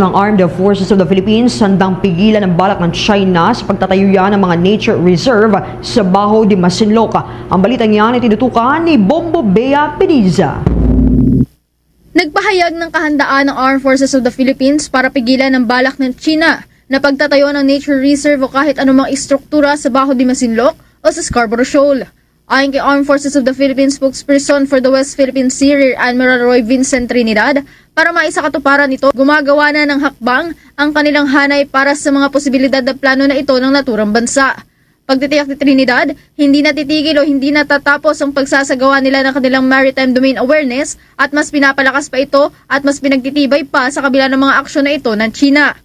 ng Armed Forces of the Philippines handang pigilan ang balak ng China sa pagtatayo ng mga nature reserve sa Baho de Masinloc. Ang balitang yan ay tinutukan ni Bombo Bea Peniza. Nagpahayag ng kahandaan ng Armed Forces of the Philippines para pigilan ang balak ng China na pagtatayo ng nature reserve o kahit anumang istruktura sa Baho de Masinloc o sa Scarborough Shoal. Ayon kay Armed Forces of the Philippines spokesperson for the West Philippine Sea Rear Admiral Roy Vincent Trinidad, para maisakatuparan ito, gumagawa na ng hakbang ang kanilang hanay para sa mga posibilidad na plano na ito ng naturang bansa. Pagtitiyak ni Trinidad, hindi natitigil o hindi natatapos ang pagsasagawa nila ng kanilang maritime domain awareness at mas pinapalakas pa ito at mas pinagtitibay pa sa kabila ng mga aksyon na ito ng China.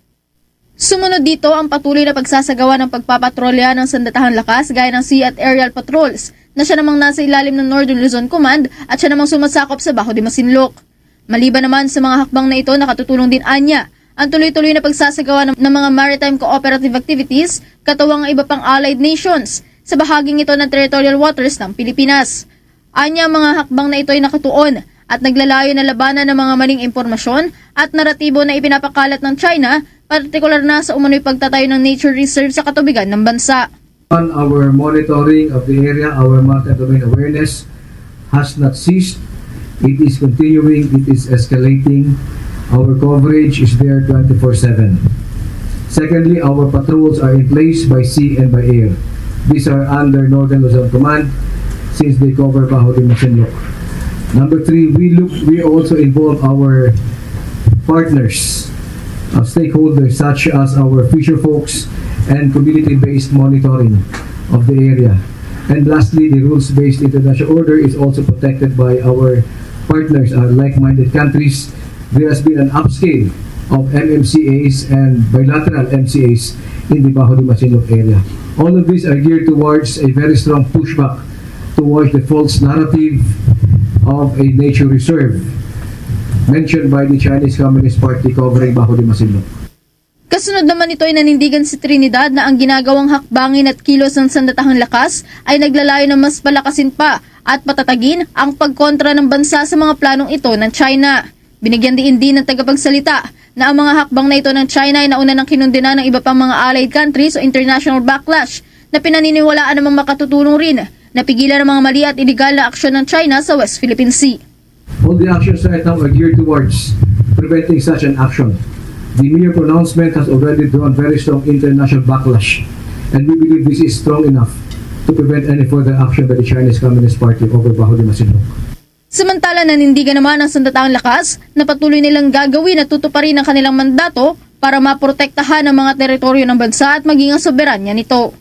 Sumunod dito ang patuloy na pagsasagawa ng pagpapatrolya ng sandatahang lakas gaya ng sea at aerial patrols na siya namang nasa ilalim ng Northern Luzon Command at siya namang sumasakop sa Baho de Masinloc. Maliban naman sa mga hakbang na ito, nakatutulong din anya ang tuloy-tuloy na pagsasagawa ng, ng mga maritime cooperative activities katawang ang iba pang allied nations sa bahaging ito ng territorial waters ng Pilipinas. Anya ang mga hakbang na ito ay nakatuon at naglalayo na labanan ng mga maling impormasyon at naratibo na ipinapakalat ng China, partikular na sa umano'y pagtatayo ng nature reserve sa katubigan ng bansa. On our monitoring of the area, our multi-domain awareness has not ceased. It is continuing, it is escalating. Our coverage is there 24-7. Secondly, our patrols are in place by sea and by air. These are under Northern Luzon Command since they cover Bajo de Masinloc. Number three, we look, we also involve our partners, uh, stakeholders such as our fisher folks and community-based monitoring of the area. And lastly, the rules-based international order is also protected by our partners, our like-minded countries. There has been an upscale of MMCAs and bilateral MCAs in the Bajo de Masinloc area. All of these are geared towards a very strong pushback towards the false narrative of a nature reserve mentioned by the Chinese Communist Party covering Bajo de Masinloc. Kasunod naman ito ay nanindigan si Trinidad na ang ginagawang hakbangin at kilos ng sandatahang lakas ay naglalayo na mas palakasin pa at patatagin ang pagkontra ng bansa sa mga planong ito ng China. Binigyan din din ng tagapagsalita na ang mga hakbang na ito ng China ay nauna ng kinundina ng iba pang mga allied countries o international backlash na pinaniniwalaan namang makatutulong rin na pigilan ang mga mali at iligal na aksyon ng China sa West Philippine Sea. All the actions right now are geared towards preventing such an action. The mere pronouncement has already drawn very strong international backlash, and we believe this is strong enough to prevent any further action by the Chinese Communist Party over Bajo de Masinloc. Samantala nanindigan naman ang sandatahang lakas na patuloy nilang gagawin at tutuparin ang kanilang mandato para maprotektahan ang mga teritoryo ng bansa at maging ang soberanya nito.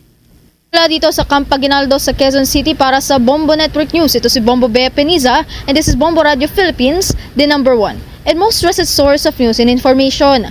Mula dito sa Camp Aguinaldo sa Quezon City para sa Bombo Network News. Ito si Bombo Bea Peniza and this is Bombo Radio Philippines, the number one and most trusted source of news and information.